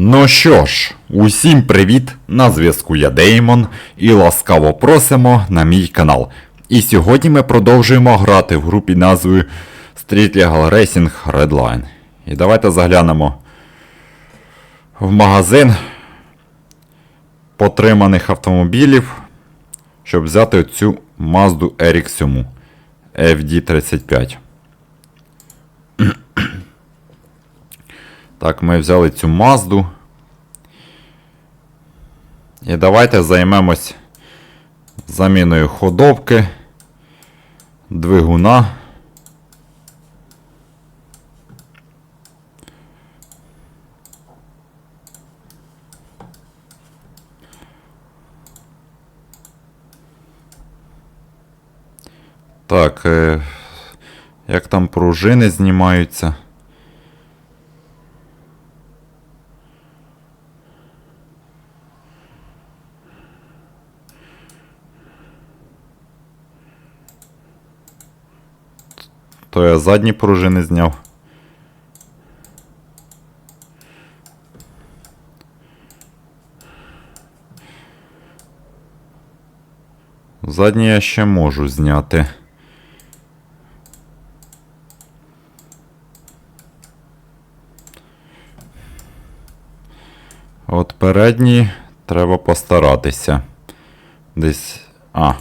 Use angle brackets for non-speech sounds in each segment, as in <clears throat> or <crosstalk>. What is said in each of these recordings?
Ну що ж, усім привіт! На зв'язку я Деймон і ласкаво просимо на мій канал. І сьогодні ми продовжуємо грати в групі назвою Street Legal Racing Redline. І давайте заглянемо в магазин потриманих автомобілів, щоб взяти цю Mazda RX-7 FD35. Так, ми взяли цю Мазду. І давайте займемось заміною ходовки, двигуна. Так, е, як там пружини знімаються. То я задні пружини зняв. Задні я ще можу зняти. От передні треба постаратися. Десь. А.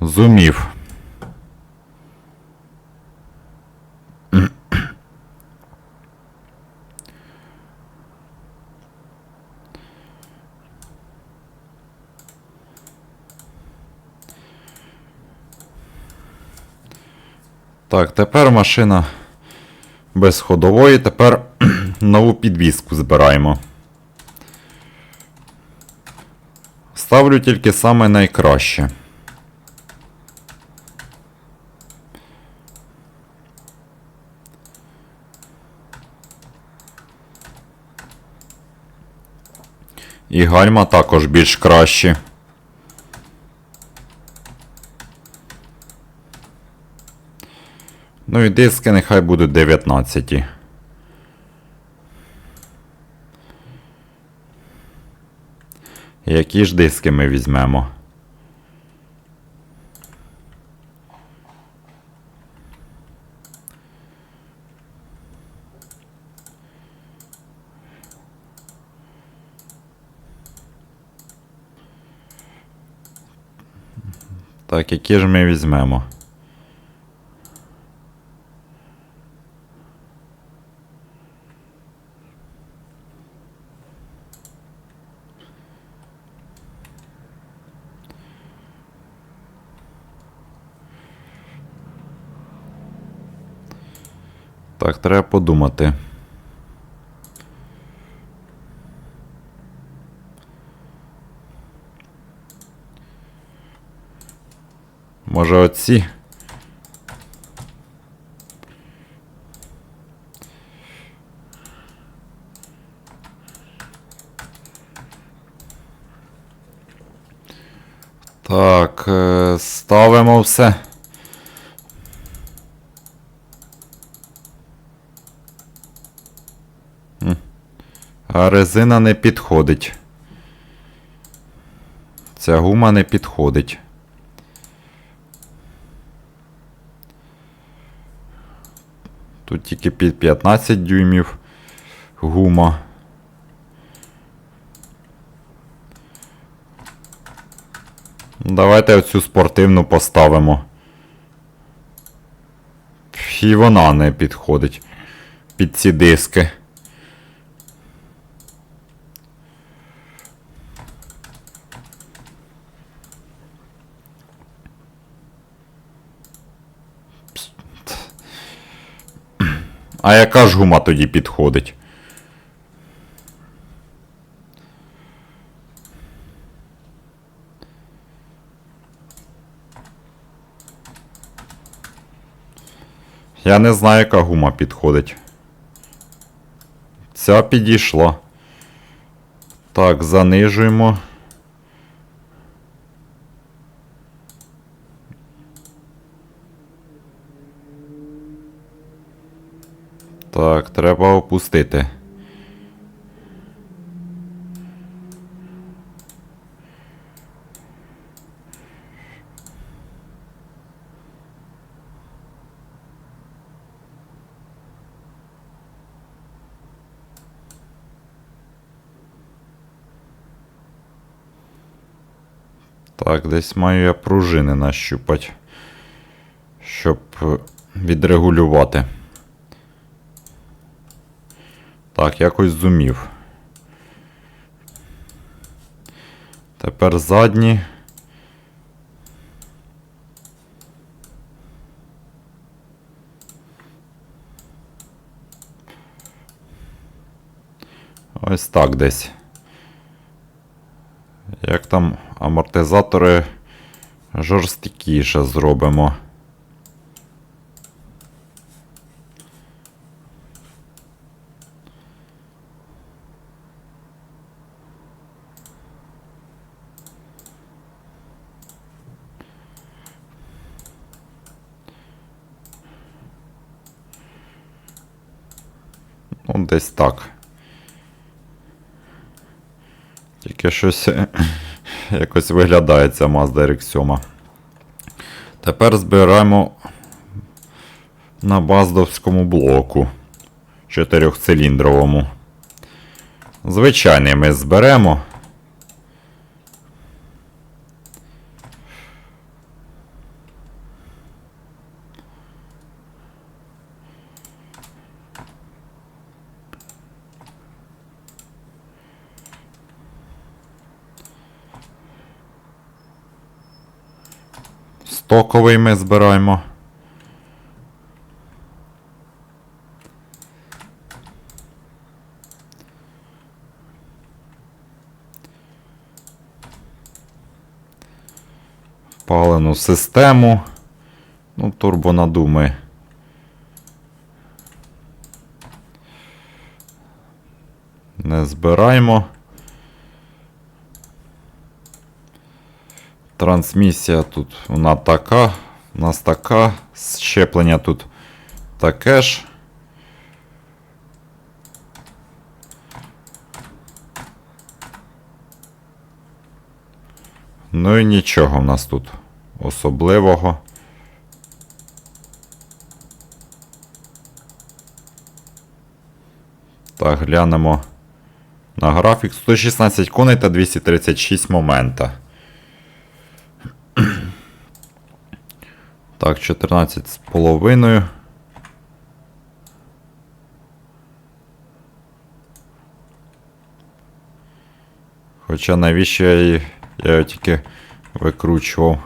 Зумів. Так, тепер машина без ходової, тепер <clears throat> нову підвіску збираємо. Ставлю тільки саме найкраще. І гальма також більш кращі. Ну і диски нехай будуть 19. Які ж диски ми візьмемо? Так, які ж ми візьмемо? Так, треба подумати. Може оці? Так, е, ставимо все. Резина не підходить. Ця гума не підходить. Тут тільки під 15 дюймів гума. Давайте оцю спортивну поставимо. І вона не підходить під ці диски. А яка ж гума тоді підходить? Я не знаю, яка гума підходить. Ця підійшла. Так, занижуємо. Так, треба опустити. Так, десь маю я пружини нащупати, щоб відрегулювати. Так, якось зумів. Тепер задні. Ось так десь. Як там амортизатори жорсткіше зробимо. Ну, десь так. Тільки щось е, <laughs> якось виглядає ця Mazda RX-7. Тепер збираємо на баздовському блоку чотирьохциліндровому. Звичайний ми зберемо. Стоковий ми збираємо. Палену систему. Ну, турбонадуми. Не збираємо. Трансмісія тут вона така, у нас така, щеплення тут таке ж. Ну і нічого в нас тут особливого. Так, глянемо на графік. 116 коней та 236 момента. <clears throat> Так, 14 з половиною. Хоча навіщо я її я його тільки викручував.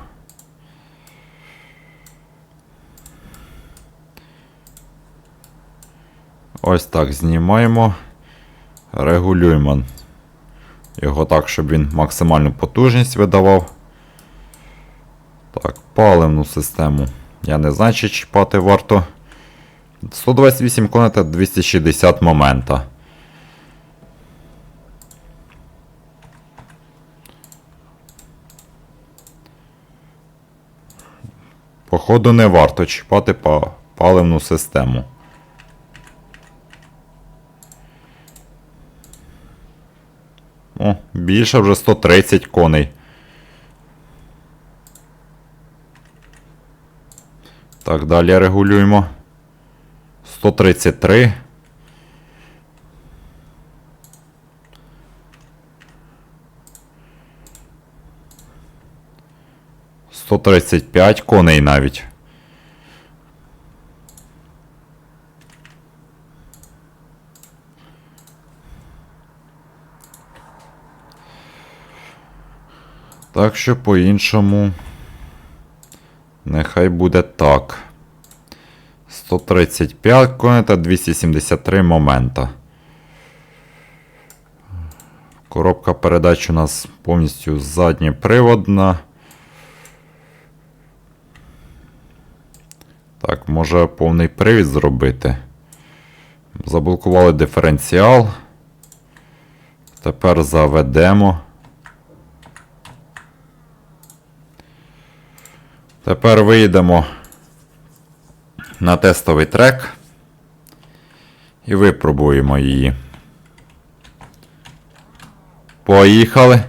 Ось так знімаємо. Регулюємо його так, щоб він максимальну потужність видавав. Паливну систему. Я не знаю, чи чіпати варто. 128 коней та 260 момента. Походу не варто чіпати па паливну систему. О, більше вже 130 коней. Так, далі регулюємо. 133. Сто тридцять п'ять коней навіть. Так що по-іншому. Нехай буде так. 135 коней та 273 момента. Коробка передач у нас повністю задньоприводна. Так, може повний привід зробити. Заблокували диференціал. Тепер заведемо. Тепер вийдемо на тестовий трек і випробуємо її. Поїхали.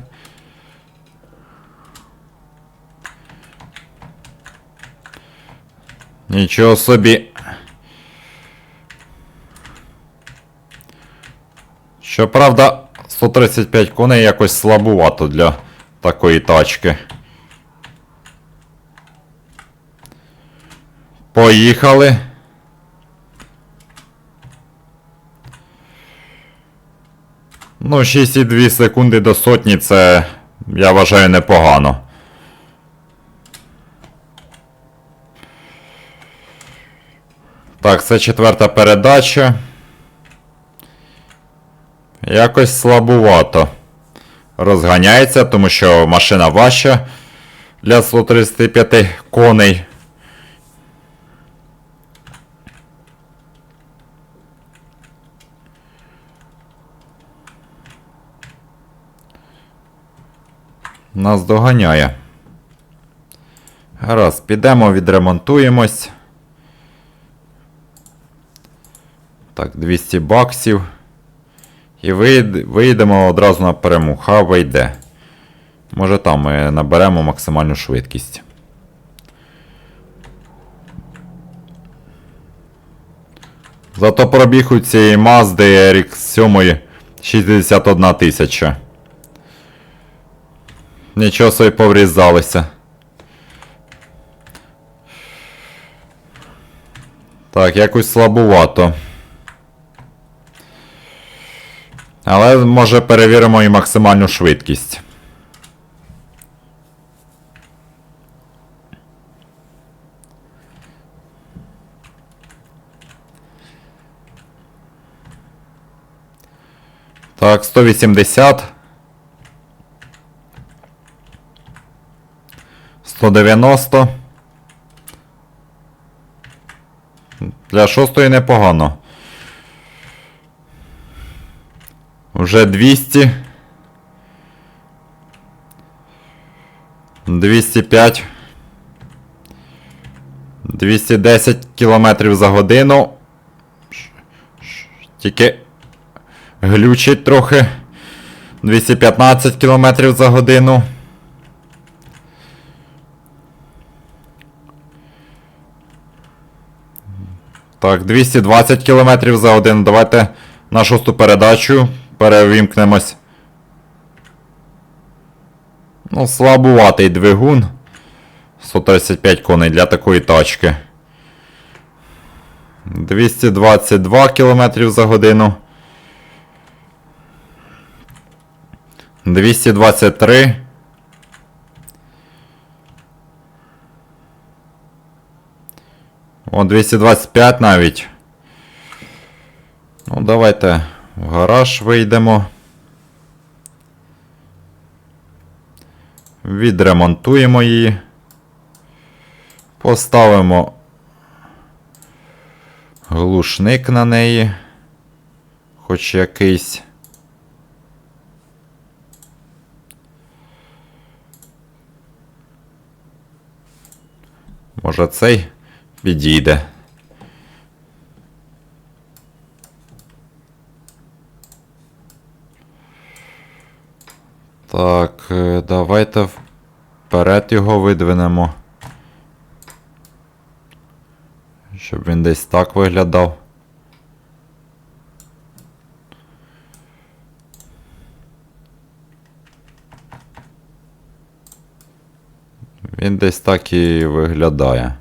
Нічого собі. Щоправда, 135 коней якось слабувато для такої тачки. Поїхали. Ну, 6,2 секунди до сотні це, я вважаю, непогано. Так, це четверта передача. Якось слабувато. Розганяється, тому що машина важча для 135 коней. Нас доганяє. Гаразд, підемо, відремонтуємось. Так, 200 баксів. І вийдемо одразу на перемогу. Хай вийде. Може там ми наберемо максимальну швидкість. Зато пробіг у цієї Mazda RX-7 61 тисяча. Нічого собі поврізалися. Так, якось слабувато. Але може перевіримо і максимальну швидкість. Так, 180. 190. Для шостої непогано. Уже 200. 205. 210 км за годину. Тільки глючить трохи. 215 км за годину. Так, 220 км за годину. Давайте на шосту передачу перевімкнемось. Ну, слабуватий двигун. 135 коней для такої тачки. 222 км за годину. 223. О, 225 навіть. Ну, давайте в гараж вийдемо. Відремонтуємо її. Поставимо глушник на неї. Хоч якийсь. Може цей підійде. Так, е, давайте вперед його видвинемо. Щоб він десь так виглядав. Він десь так і виглядає.